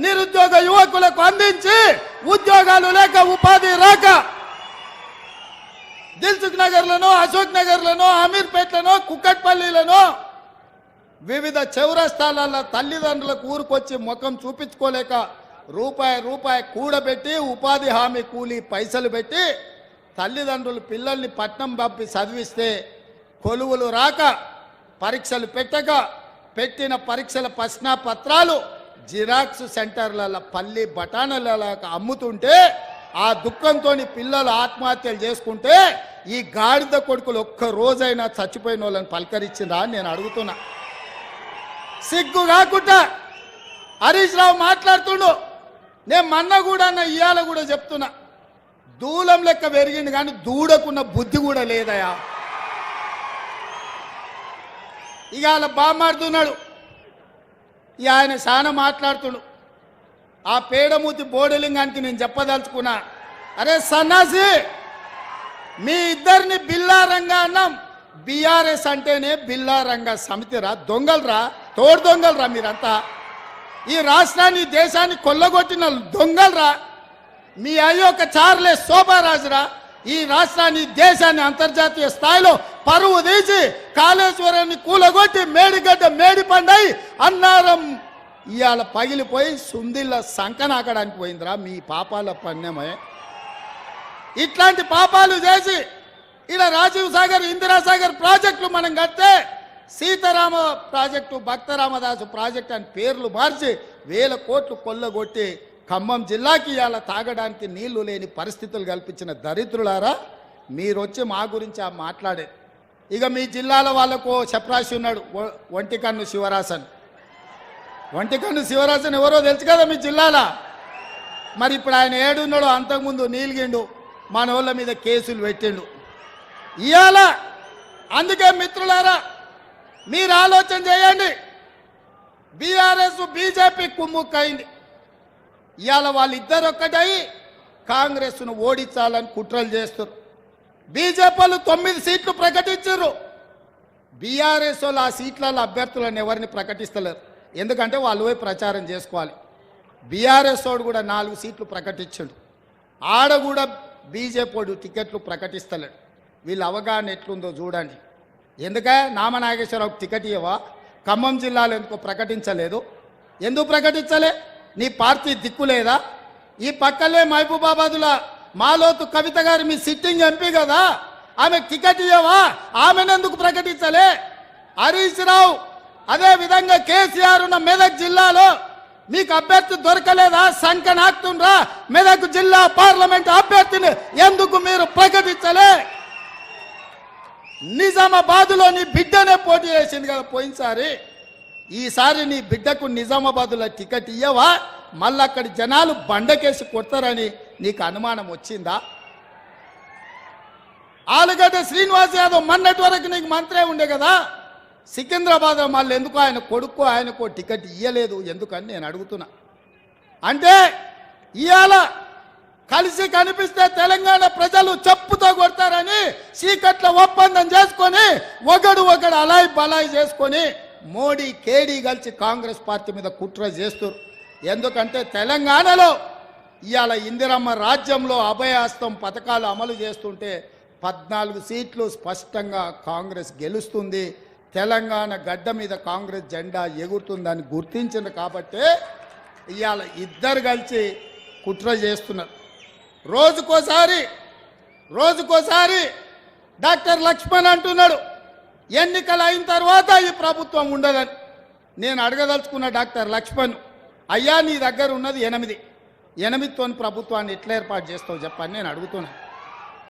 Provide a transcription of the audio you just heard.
నిరుద్యోగ యువకులకు అందించి ఉద్యోగాలు లేక ఉపాధి రాక దిల్సుఖ్ నగర్లను అశోక్ నగర్లను అమీర్పేట్లను కుక్కట్పల్లిలను వివిధ చౌరస్థానాల తల్లిదండ్రులకు ఊరుకొచ్చి ముఖం చూపించుకోలేక రూపాయి రూపాయి కూడబెట్టి ఉపాధి హామీ కూలి పైసలు పెట్టి తల్లిదండ్రులు పిల్లల్ని పట్నం పంపి చదివిస్తే కొలువులు రాక పరీక్షలు పెట్టక పెట్టిన పరీక్షల ప్రశ్న పత్రాలు జిరాక్స్ సెంటర్లలో పల్లి బఠానీలలో అమ్ముతుంటే ఆ దుఃఖంతో పిల్లలు ఆత్మహత్యలు చేసుకుంటే ఈ గాడిద కొడుకులు ఒక్క రోజైనా చచ్చిపోయిన వాళ్ళని పలకరించిందా అని నేను అడుగుతున్నా. సిగ్గు కాకుండా హరీష్ రావు మాట్లాడుతుండు. నేను మన్న కూడా అన్న ఇవాళ కూడా చెప్తున్నా. దూలం లెక్క పెరిగింది కానీ దూడకున్న బుద్ధి కూడా లేదయా. ఇవాళ బామాడుతున్నాడు ఇక ఆయన చాలా మాట్లాడుతుడు. ఆ పేడమూతి బోడలింగానికి నేను చెప్పదలుచుకున్నా. అరే సన్నాసి మీ ఇద్దరిని బిల్లారంగా అన్నాం. బీఆర్ఎస్ అంటేనే బిల్లారంగ సమితిరా దొంగలరా తోడు దొంగలరా మీరంతా. ఈ రాష్ట్రాన్ని దేశాన్ని కొల్లగొట్టిన దొంగలరా. మీ అయ్యొక్క చార్లే శోభారాజురా ఈ రాష్ట్రాన్ని దేశాన్ని అంతర్జాతీయ స్థాయిలో పరువు తీసి కాళేశ్వరాన్ని కూలగొట్టి మేడిగడ్డ మేడి పండై అన్నారం ఇవాళ పగిలిపోయి సుందిళ్ళ సంకనాకడానికి పోయిందిరా మీ పాపాల పణ్యమే ఇట్లాంటి పాపాలు చేసి ఇలా రాజీవ్ సాగర్ ఇందిరాసాగర్ ప్రాజెక్టులు మనం కడితే సీతారామ ప్రాజెక్టు భక్తరామదాసు ప్రాజెక్టు అని పేర్లు మార్చి వేల కోట్లు కొల్లగొట్టి ఖమ్మం జిల్లాకి ఇవాళ తాగడానికి నీళ్ళు లేని పరిస్థితులు కల్పించిన దరిద్రులారా మీరు వచ్చి మా గురించి ఆ మాట్లాడే ఇక మీ జిల్లాల వాళ్ళకు చెప్పరాసి ఉన్నాడు ఒంటికన్ను శివరాసన్ ఒంటికన్ను శివరాసన్ ఎవరో తెలుసు కదా మీ జిల్లాల? మరి ఇప్పుడు ఆయన ఏడున్నాడు అంతకుముందు నీలిగిండు మన వాళ్ళ మీద కేసులు పెట్టిండు. ఇవాళ అందుకే మిత్రులారా మీరు ఆలోచన చేయండి. బీఆర్ఎస్ బీజేపీ కుమ్ముక్కైంది. ఇవాళ వాళ్ళిద్దరు ఒక్కటై కాంగ్రెస్ను ఓడించాలని కుట్రలు చేస్తారు బీజేపీ వాళ్ళు తొమ్మిది సీట్లు ప్రకటించారు. బీఆర్ఎస్ వాళ్ళు ఆ సీట్లలో అభ్యర్థులను ఎవరిని ప్రకటిస్తలేరు. ఎందుకంటే వాళ్ళు పోయి ప్రచారం చేసుకోవాలి. బీఆర్ఎస్ వాడు కూడా నాలుగు సీట్లు ప్రకటించాడు. ఆడ కూడా బీజేపీ టికెట్లు ప్రకటిస్తలేడు. వీళ్ళ అవగాహన ఎట్లుందో చూడండి. ఎందుకే? నామనాగేశ్వరరావుకి టికెట్ ఇవ్వవా? ఖమ్మం జిల్లాలో ఎందుకో ప్రకటించలేదు? ఎందుకు ప్రకటించలే? నీ పార్టీ దిక్కు లేదా? ఈ పక్కలే మహబూబాబాదుల మాలోతు కవిత గారు మీ సిట్టింగ్ ఎంపీ కదా? ఆమె టికెట్ ఇవ్వవా ఆమెను ఎందుకు ప్రకటించలే? హరీష్ రావు అదే విధంగా కేసీఆర్ ఉన్న మెదక్ జిల్లాలో మీకు అభ్యర్థి దొరకలేదా? సంఖ నాకుతుండ్రా మెదక్ జిల్లా పార్లమెంట్ అభ్యర్థిని ఎందుకు మీరు ప్రకటించలే? నిజామాబాద్లో నీ బిడ్డనే పోటీ చేసింది కదా పోయినసారి. ఈసారి నీ బిడ్డకు నిజామాబాద్లో టికెట్ ఇయ్యవా? మళ్ళీ అక్కడి జనాలు బండకేసి కొడతారని నీకు అనుమానం వచ్చిందా? ఆలుగడ్డ శ్రీనివాస్ యాదవ్ మొన్నటి వరకు నీకు మంత్రే ఉండే కదా? సికింద్రాబాద్ మళ్ళీ ఎందుకు ఆయన కొడుకు ఆయనకు టికెట్ ఇయ్యలేదు? ఎందుకని నేను అడుగుతున్నా. అంటే ఇవాళ కలిసి కనిపిస్తే తెలంగాణ ప్రజలు చెప్పుతో కొడతారని చీకట్ల ఒప్పందం చేసుకొని ఒకడు ఒకడు అలాయి బలాయి చేసుకొని మోడీ కేడీ కలిసి కాంగ్రెస్ పార్టీ మీద కుట్ర చేస్తారు ఎందుకంటే తెలంగాణలో ఇవాళ ఇందిరమ్మ రాజ్యంలో అభయాస్తం పథకాలు అమలు చేస్తుంటే పద్నాలుగు సీట్లు స్పష్టంగా కాంగ్రెస్ గెలుస్తుంది. తెలంగాణ గడ్డ మీద కాంగ్రెస్ జెండా ఎగురుతుందని గుర్తించింది కాబట్టే ఇవాళ ఇద్దరు కలిసి కుట్ర చేస్తున్నారు. రోజుకోసారి రోజుకోసారి డాక్టర్ లక్ష్మణ్ అంటున్నాడు ఎన్నికలు అయిన తర్వాత ఈ ప్రభుత్వం ఉండదని. నేను అడగదలుచుకున్న డాక్టర్ లక్ష్మణ్ అయ్యా నీ దగ్గర ఉన్నది ఎనిమిది. ఎనిమిదితో ప్రభుత్వాన్ని ఎట్లా ఏర్పాటు చేస్తావు చెప్పని నేను అడుగుతున్నాను